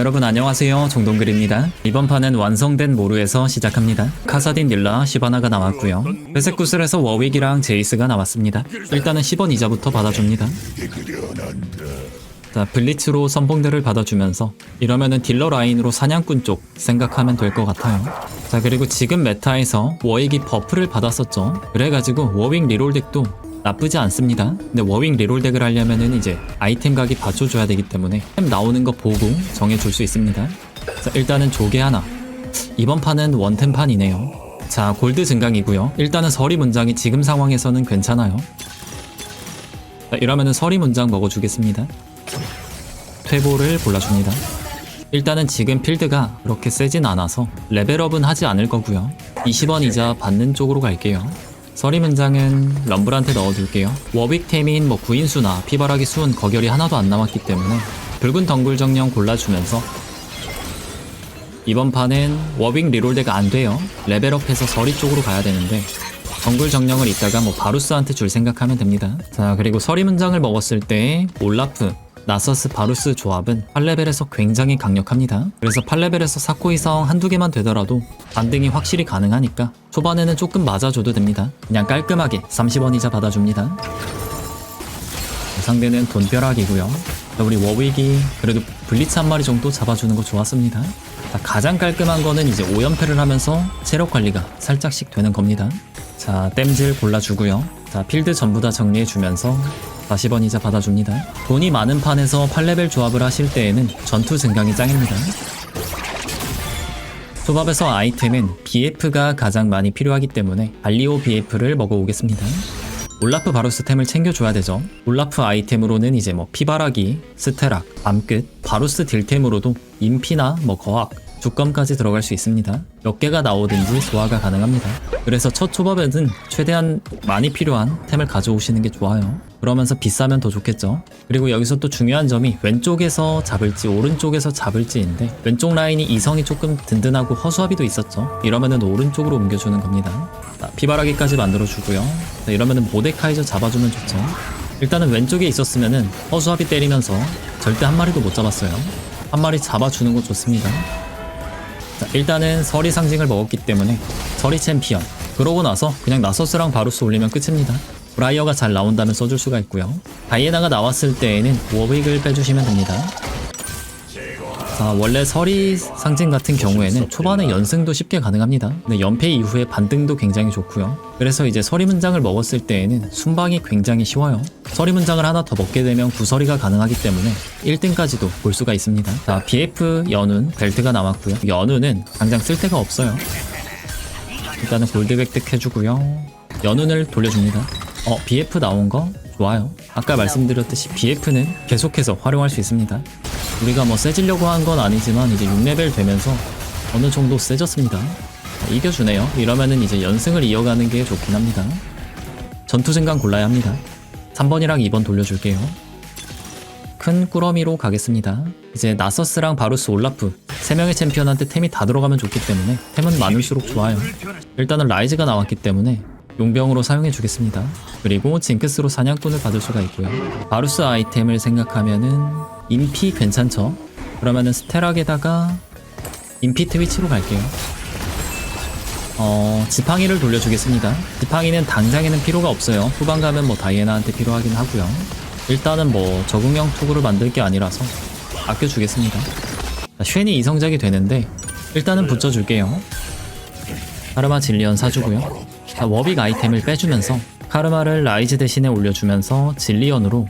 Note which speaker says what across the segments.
Speaker 1: 여러분 안녕하세요. 정동글입니다. 이번 판은 완성된 모루에서 시작합니다. 카사딘 닐라 시바나가 나왔고요. 회색 구슬에서 워윅이랑 제이스가 나왔습니다. 일단은 10원 이자부터 받아줍니다. 자 블리츠로 선봉대를 받아주면서 이러면은 딜러 라인으로 사냥꾼 쪽 생각하면 될 것 같아요. 자 그리고 지금 메타에서 워윅이 버프를 받았었죠. 그래가지고 워윅 리롤 덱도 나쁘지 않습니다. 근데 워윙 리롤 덱을 하려면은 이제 아이템 각이 받쳐줘야 되기 때문에 템 나오는 거 보고 정해줄 수 있습니다. 자, 일단은 조개 하나. 이번 판은 원템 판이네요. 자, 골드 증강이고요. 일단은 서리 문장이 지금 상황에서는 괜찮아요. 자, 이러면은 서리 문장 먹어주겠습니다. 퇴보를 골라줍니다. 일단은 지금 필드가 그렇게 세진 않아서 레벨업은 하지 않을 거고요. 20원 이자 받는 쪽으로 갈게요. 서리 문장은 럼블한테 넣어둘게요. 워빅템인 뭐 구인수나 피바라기 수은 거결이 하나도 안 남았기 때문에 붉은 덩굴 정령 골라주면서 이번 판은 워빅 리롤대가 안 돼요. 레벨업해서 서리 쪽으로 가야 되는데 덩굴 정령을 이따가 뭐 바루스한테 줄 생각하면 됩니다. 자 그리고 서리 문장을 먹었을 때 올라프 나서스 바루스 조합은 8레벨에서 굉장히 강력합니다. 그래서 8레벨에서 사코 이성 한두 개만 되더라도 반등이 확실히 가능하니까 초반에는 조금 맞아줘도 됩니다. 그냥 깔끔하게 30원 이자 받아줍니다. 상대는 돈벼락이고요. 우리 워윅이 그래도 블리츠 한 마리 정도 잡아주는 거 좋았습니다. 자, 가장 깔끔한 거는 이제 5연패를 하면서 체력 관리가 살짝씩 되는 겁니다. 자, 땜질 골라주고요. 자, 필드 전부 다 정리해주면서 40원 이자 받아줍니다. 돈이 많은 판에서 8레벨 조합을 하실 때에는 전투 증강이 짱입니다. 조합에서 아이템은 BF가 가장 많이 필요하기 때문에 발리오 BF를 먹어오겠습니다. 올라프 바루스템을 챙겨줘야 되죠. 올라프 아이템으로는 이제 뭐 피바라기, 스테락, 밤끝, 바루스 딜템으로도 인피나 뭐 거학, 주검까지 들어갈 수 있습니다. 몇 개가 나오든지 소화가 가능합니다. 그래서 첫 초밥에는 최대한 많이 필요한 템을 가져오시는 게 좋아요. 그러면서 비싸면 더 좋겠죠. 그리고 여기서 또 중요한 점이 왼쪽에서 잡을지 오른쪽에서 잡을지인데 왼쪽 라인이 이성이 조금 든든하고 허수아비도 있었죠. 이러면은 오른쪽으로 옮겨주는 겁니다. 자, 피바라기까지 만들어주고요. 자, 이러면은 모데카이저 잡아주면 좋죠. 일단은 왼쪽에 있었으면은 허수아비 때리면서 절대 한 마리도 못 잡았어요. 한 마리 잡아주는 거 좋습니다. 자, 일단은 서리 상징을 먹었기 때문에 서리 챔피언. 그러고 나서 그냥 나서스랑 바루스 올리면 끝입니다. 브라이어가 잘 나온다면 써줄 수가 있고요. 다이애나가 나왔을 때에는 워윅을 빼주시면 됩니다 자 원래 서리 상징 같은 경우에는 초반에 연승도 쉽게 가능합니다. 근데 연패 이후에 반등도 굉장히 좋고요. 그래서 이제 서리 문장을 먹었을 때에는 순방이 굉장히 쉬워요. 서리 문장을 하나 더 먹게 되면 구서리가 가능하기 때문에 1등까지도 볼 수가 있습니다. 자 BF 연운 벨트가 남았고요. 연운은 당장 쓸 데가 없어요. 일단은 골드 획득 해주고요. 연운을 돌려줍니다. 어 BF 나온 거? 좋아요. 아까 말씀드렸듯이 BF는 계속해서 활용할 수 있습니다 우리가 뭐 세지려고 한 건 아니지만 이제 6레벨 되면서 어느 정도 세졌습니다. 자, 이겨주네요. 이러면은 이제 연승을 이어가는 게 좋긴 합니다. 전투 증강 골라야 합니다. 3번이랑 2번 돌려줄게요. 큰 꾸러미로 가겠습니다. 이제 나서스랑 바루스 올라프 3명의 챔피언한테 템이 다 들어가면 좋기 때문에 템은 많을수록 좋아요. 일단은 라이즈가 나왔기 때문에 용병으로 사용해 주겠습니다. 그리고 징크스로 사냥꾼을 받을 수가 있고요. 바루스 아이템을 생각하면은 인피 괜찮죠? 그러면은 스테락에다가 인피 트위치로 갈게요. 어, 지팡이를 돌려주겠습니다. 지팡이는 당장에는 필요가 없어요. 후반 가면 뭐 다이애나한테 필요하긴 하고요. 일단은 뭐 적응형 투구를 만들 게 아니라서 아껴주겠습니다. 자, 쉔이 이성작이 되는데 일단은 붙여줄게요. 카르마 질리언 사주고요. 자, 워빅 아이템을 빼주면서 카르마를 라이즈 대신에 올려주면서 질리언으로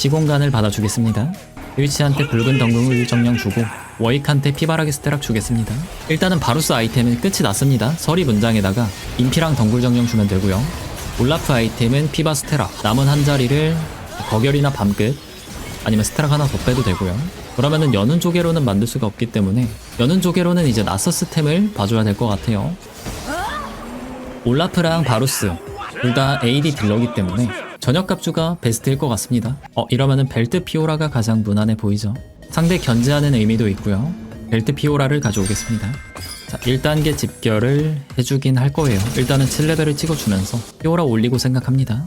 Speaker 1: 시공간을 받아주겠습니다. 유이치한테 붉은 덩굴 정령 주고 워익한테 피바라기 스테락 주겠습니다. 일단은 바루스 아이템은 끝이 났습니다. 서리 문장에다가 인피랑 덩굴 정령 주면 되고요. 올라프 아이템은 피바 스테락 남은 한 자리를 거결이나 밤끝 아니면 스테락 하나 더 빼도 되고요. 그러면은 여는 조개로는 만들 수가 없기 때문에 여는 조개로는 이제 나서스 템을 봐줘야 될 것 같아요. 올라프랑 바루스 둘 다 AD 딜러기 때문에 저녁 갑주가 베스트일 것 같습니다. 어 이러면은 벨트 피오라가 가장 무난해 보이죠. 상대 견제하는 의미도 있고요. 벨트 피오라를 가져오겠습니다. 자 1단계 집결을 해주긴 할 거예요. 일단은 7레벨을 찍어주면서 피오라 올리고 생각합니다.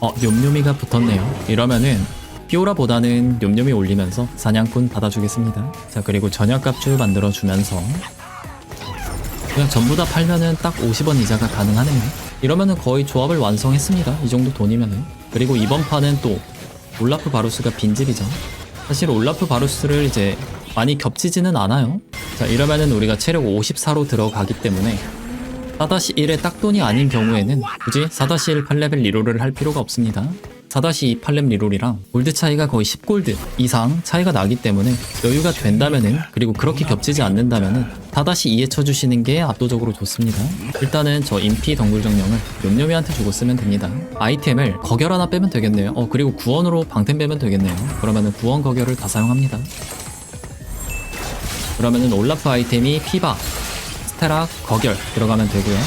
Speaker 1: 어 뇸뇸이가 붙었네요. 이러면은 피오라보다는 뇸뇸이 올리면서 사냥꾼 받아주겠습니다. 자 그리고 전약 값줄 만들어주면서 그냥 전부 다 팔면은 딱 50원 이자가 가능하네요. 이러면은 거의 조합을 완성했습니다. 이 정도 돈이면은. 그리고 이번 판은 또 올라프 바루스가 빈집이죠. 사실 올라프 바루스를 이제 많이 겹치지는 않아요. 자 이러면은 우리가 체력 54로 들어가기 때문에 4-1의 딱돈이 아닌 경우에는 굳이 4-1 8레벨 리롤을 할 필요가 없습니다. 4-2 8렙 리롤이랑 골드 차이가 거의 10골드 이상 차이가 나기 때문에 여유가 된다면은 그리고 그렇게 겹치지 않는다면은 4-2에 쳐주시는 게 압도적으로 좋습니다. 일단은 저 인피 덩굴 정령을 뇸뇸이한테 주고 쓰면 됩니다. 아이템을 거결 하나 빼면 되겠네요. 어 그리고 구원으로 방템 빼면 되겠네요. 그러면은 구원 거결을 다 사용합니다. 그러면은 올라프 아이템이 피바, 스테라, 거결 들어가면 되고요.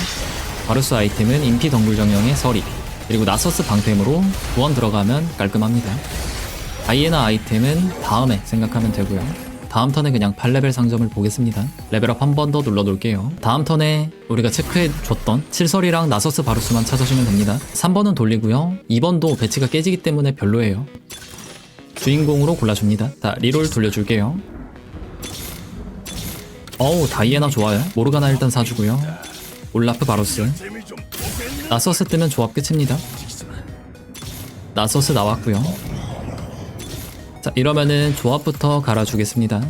Speaker 1: 바루스 아이템은 인피 덩굴 정령의 서리, 그리고 나서스 방템으로 구원 들어가면 깔끔합니다. 아이에나 아이템은 다음에 생각하면 되고요. 다음 턴에 그냥 8레벨 상점을 보겠습니다. 레벨업 한 번 더 눌러놓을게요. 다음 턴에 우리가 체크해줬던 칠설이랑 나서스 바루스만 찾아주면 됩니다. 3번은 돌리고요. 2번도 배치가 깨지기 때문에 별로예요. 주인공으로 골라줍니다. 자, 리롤 돌려줄게요. 어우, 다이애나 좋아요. 모르가나 일단 사주고요. 올라프 바루스. 나서스 뜨면 조합 끝입니다. 나서스 나왔고요. 자 이러면은 조합부터 갈아주겠습니다.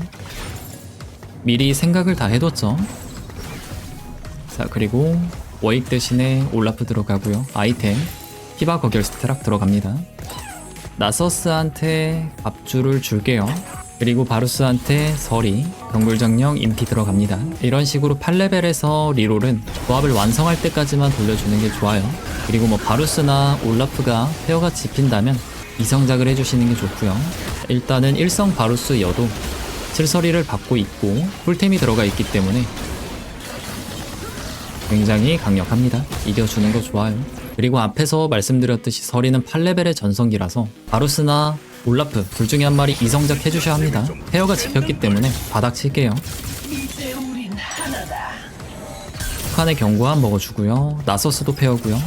Speaker 1: 미리 생각을 다 해뒀죠. 자 그리고 워익 대신에 올라프 들어가고요. 아이템 히바 거결 스트락 들어갑니다. 나서스한테 밥줄을 줄게요. 그리고 바루스한테 서리, 덩굴정령, 인피 들어갑니다. 이런 식으로 8레벨에서 리롤은 조합을 완성할 때까지만 돌려주는 게 좋아요. 그리고 뭐 바루스나 올라프가 페어가 집힌다면 이성작을 해주시는 게 좋고요. 일단은 일성 바루스 여도 칠서리를 받고 있고 풀템이 들어가 있기 때문에 굉장히 강력합니다. 이겨주는 거 좋아요. 그리고 앞에서 말씀드렸듯이 서리는 8레벨의 전성기라서 바루스나 올라프 둘 중에 한 마리 이성작 해주셔야 합니다. 페어가 집혔기 때문에 바닥 칠게요. 북한의 경고한 먹어주고요. 나서스도 페어고요.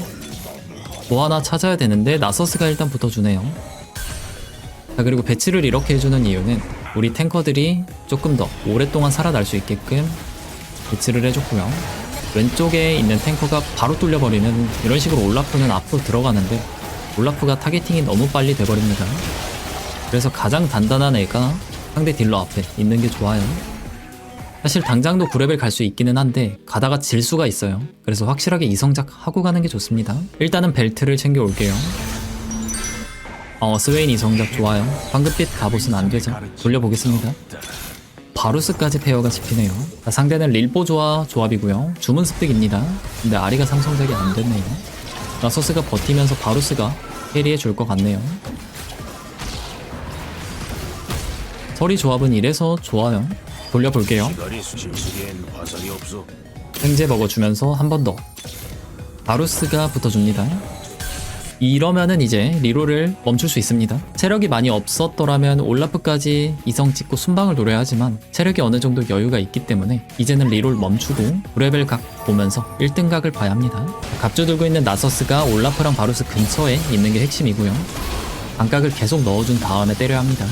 Speaker 1: 뭐 하나 찾아야 되는데 나서스가 일단 붙어주네요. 자 그리고 배치를 이렇게 해주는 이유는 우리 탱커들이 조금 더 오랫동안 살아날 수 있게끔 배치를 해줬고요. 왼쪽에 있는 탱커가 바로 뚫려버리는 이런 식으로 올라프는 앞으로 들어가는데 올라프가 타겟팅이 너무 빨리 돼버립니다. 그래서 가장 단단한 애가 상대 딜러 앞에 있는 게 좋아요. 사실 당장도 9레벨 갈 수 있기는 한데 가다가 질 수가 있어요. 그래서 확실하게 이성작 하고 가는 게 좋습니다. 일단은 벨트를 챙겨 올게요. 어, 스웨인 이성작 좋아요. 황금빛 갑옷은 안 되죠. 돌려보겠습니다. 바루스까지 페어가 집히네요. 자, 상대는 릴보조와 조합이고요. 주문 습득입니다. 근데 아리가 상성작이 안 됐네요. 나서스가 버티면서 바루스가 캐리해 줄 것 같네요. 서리 조합은 이래서 좋아요. 돌려볼게요.
Speaker 2: 없어.
Speaker 1: 생제 먹어 주면서 한 번 더. 바루스가 붙어줍니다. 이러면은 이제 리롤을 멈출 수 있습니다. 체력이 많이 없었더라면 올라프까지 이성 찍고 순방을 노려야 하지만 체력이 어느 정도 여유가 있기 때문에 이제는 리롤 멈추고 9레벨 각 보면서 1등 각을 봐야 합니다. 갑주 들고 있는 나서스가 올라프랑 바루스 근처에 있는 게 핵심이고요. 반각을 계속 넣어준 다음에 때려야 합니다.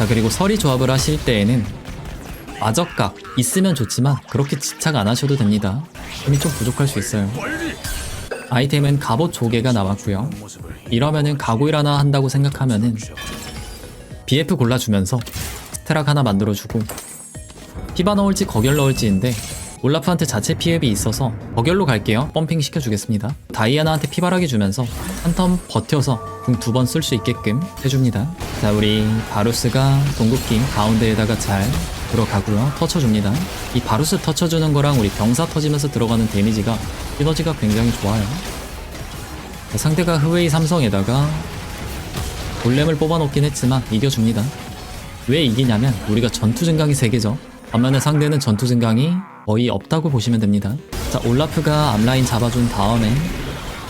Speaker 1: 자 그리고 서리 조합을 하실 때에는 마적각 있으면 좋지만 그렇게 집착 안 하셔도 됩니다. 힘이 좀 부족할 수 있어요. 아이템은 갑옷 조개가 나왔고요. 이러면은 가고일 하나 한다고 생각하면은 BF 골라주면서 스테락 하나 만들어주고 피바 넣을지 거결 넣을지인데 올라프한테 자체 피흡이 있어서 거결로 갈게요. 펌핑 시켜주겠습니다. 다이아나한테 피바라기 주면서 한 턴 버텨서 궁 두 번 쓸 수 있게끔 해줍니다. 자 우리 바루스가 동국기 가운데에다가 잘 들어가고요. 터쳐줍니다. 이 바루스 터쳐주는 거랑 우리 병사 터지면서 들어가는 데미지가 시너지가 굉장히 좋아요. 자, 상대가 흐웨이 삼성에다가 골렘을 뽑아놓긴 했지만 이겨줍니다. 왜 이기냐면 우리가 전투 증강이 3개죠. 반면에 상대는 전투 증강이 거의 없다고 보시면 됩니다. 자 올라프가 앞라인 잡아준 다음에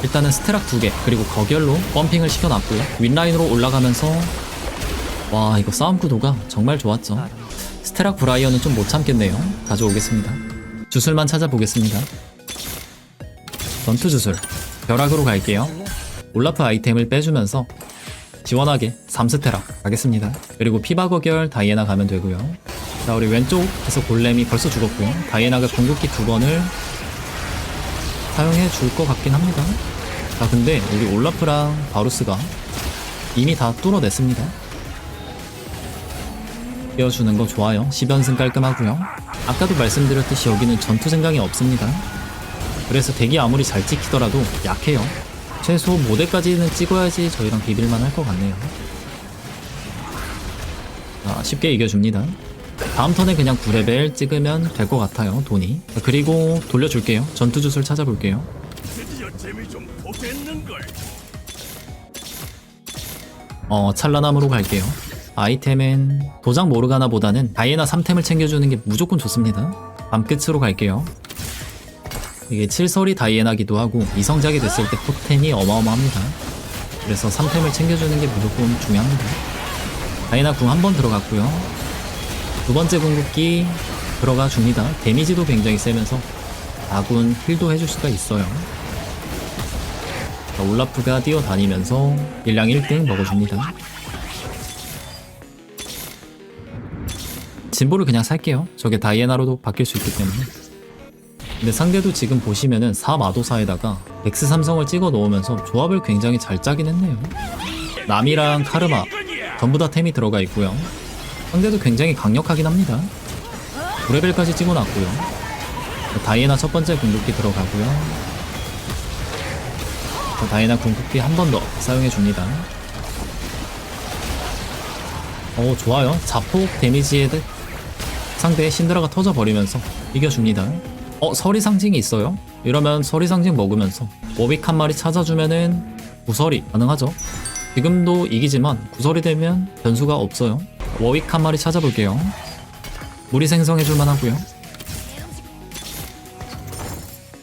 Speaker 1: 일단은 스테락 2개 그리고 거결로 펌핑을 시켜놨고요. 윗라인으로 올라가면서 와 이거 싸움 구도가 정말 좋았죠. 스테락 브라이어는 좀 못 참겠네요. 가져오겠습니다. 주술만 찾아보겠습니다. 전투 주술 벼락으로 갈게요. 올라프 아이템을 빼주면서 시원하게 3스테라 가겠습니다. 그리고 피바거결 다이애나 가면 되고요. 자 우리 왼쪽에서 골렘이 벌써 죽었고요. 다이애나가 궁극기 두 번을 사용해 줄 것 같긴 합니다. 자 근데 우리 올라프랑 바루스가 이미 다 뚫어냈습니다. 띄워주는 거 좋아요. 10연승 깔끔하고요. 아까도 말씀드렸듯이 여기는 전투 생각이 없습니다. 그래서 덱이 아무리 잘 찍히더라도 약해요. 최소 모델까지는 찍어야지 저희랑 비빌만 할 것 같네요. 아, 쉽게 이겨줍니다. 다음 턴에 그냥 9레벨 찍으면 될 것 같아요, 돈이. 자, 그리고 돌려줄게요. 전투 주술 찾아볼게요.
Speaker 2: 어,
Speaker 1: 찬란함으로 갈게요. 아이템은 도장 모르가나보다는 다이애나 3템을 챙겨주는 게 무조건 좋습니다. 밤끝으로 갈게요. 이게 칠설이 다이애나기도 하고 이성작이 됐을 때 포텐이 어마어마합니다. 그래서 3템을 챙겨주는 게 무조건 중요합니다. 다이애나 궁 한 번 들어갔고요. 두 번째 궁극기 들어가 줍니다. 데미지도 굉장히 세면서 아군 힐도 해줄 수가 있어요. 자, 올라프가 뛰어다니면서 일량 1등 먹어줍니다. 진보를 그냥 살게요. 저게 다이애나로도 바뀔 수 있기 때문에. 근데 상대도 지금 보시면은 4마도사에다가 엑스 삼성을 찍어 넣으면서 조합을 굉장히 잘 짜긴 했네요. 남이랑 카르마 전부 다 템이 들어가 있고요. 상대도 굉장히 강력하긴 합니다. 9레벨까지 찍어놨고요. 다이애나 첫 번째 궁극기 들어가고요. 자, 다이애나 궁극기 한 번 더 사용해 줍니다. 오 좋아요. 자폭 데미지에 대- 상대의 신드라가 터져버리면서 이겨줍니다. 어 서리 상징이 있어요. 이러면 서리 상징 먹으면서 워빅 한 마리 찾아주면은 구설이 가능하죠. 지금도 이기지만 구설이 되면 변수가 없어요. 워익 한 마리 찾아볼게요. 무리 생성해줄 만 하고요.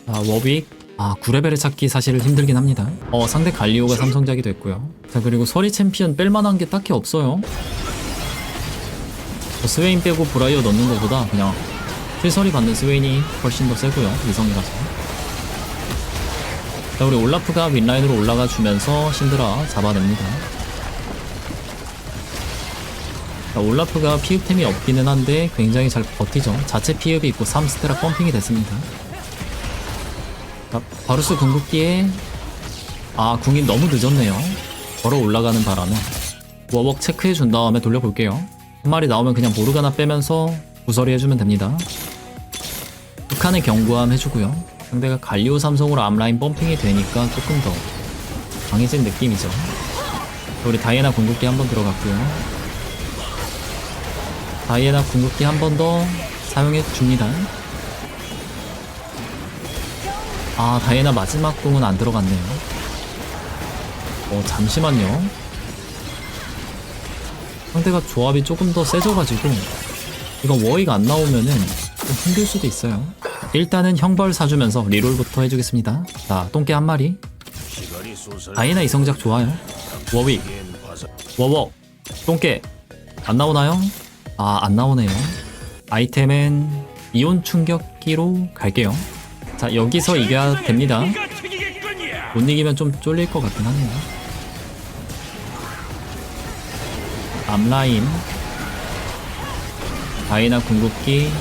Speaker 1: 아 워빅 아 9레벨을 찾기 사실 힘들긴 합니다. 어 상대 갈리오가 삼성작이 됐고요. 자 그리고 서리 챔피언 뺄만한 게 딱히 없어요. 저 스웨인 빼고 브라이어 넣는 것보다 그냥 필설이 받는 스웨인이 훨씬 더 세고요 이성이라서 자 우리 올라프가 윗라인으로 올라가 주면서 신드라 잡아냅니다 자 올라프가 피흡템이 없기는 한데 굉장히 잘 버티죠 자체 피흡이 있고 3스테라 펌핑이 됐습니다 자 바루스 궁극기에 아 궁이 너무 늦었네요 걸어 올라가는 바람에 워벅 체크해 준 다음에 돌려볼게요 한 마리 나오면 그냥 모르가나 빼면서 구설이 해주면 됩니다. 북한의 경고함 해주고요. 상대가 갈리오 삼성으로 앞라인 펌핑이 되니까 조금 더 강해진 느낌이죠. 우리 다이애나 궁극기 한번 들어갔고요. 다이애나 궁극기 한 번 더 사용해 줍니다. 아 다이애나 마지막 궁은 안 들어갔네요. 어 잠시만요. 상대가 조합이 조금 더 세져가지고 이거 워익 안 나오면은 좀 힘들 수도 있어요. 일단은 형벌 사주면서 리롤부터 해주겠습니다. 자, 똥개 한 마리. 다이나 이성작 좋아요. 워윅. 워워, 똥개. 안 나오나요? 아, 안 나오네요. 아이템은 이온 충격기로 갈게요. 자, 여기서 이겨야 됩니다. 못 이기면 좀 쫄릴 것 같긴 하네요. 앞라인 다이나 궁극기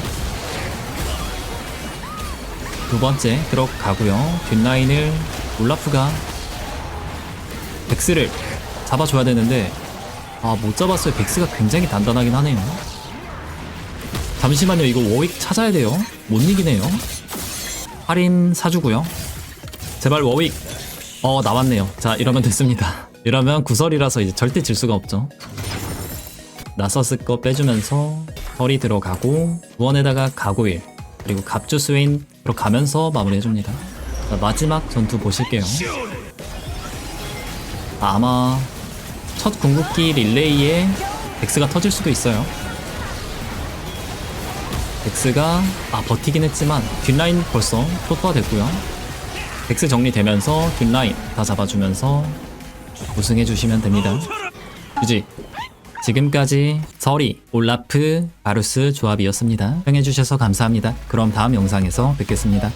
Speaker 1: 두 번째 들어가고요. 뒷라인을 올라프가 백스를 잡아줘야 되는데 아 못 잡았어요. 백스가 굉장히 단단하긴 하네요. 잠시만요. 이거 워윅 찾아야 돼요. 못 이기네요. 할인 사주고요. 제발 워윅 어 나왔네요 자 이러면 됐습니다 이러면 구설이라서 이제 절대 질 수가 없죠 나서스 거 빼주면서 털이 들어가고 구원에다가 가고일 그리고 갑주 스웨인 들어가면서 마무리해줍니다 자, 마지막 전투 보실게요 아마 첫 궁극기 릴레이에 덱스가 터질 수도 있어요 덱스가 아 버티긴 했지만 뒷라인 벌써 토토화 됐고요 덱스 정리되면서 뒷라인 다 잡아주면서 우승해주시면 됩니다. 유지. 지금까지 서리, 올라프, 바루스 조합이었습니다. 시청해주셔서 감사합니다. 그럼 다음 영상에서 뵙겠습니다.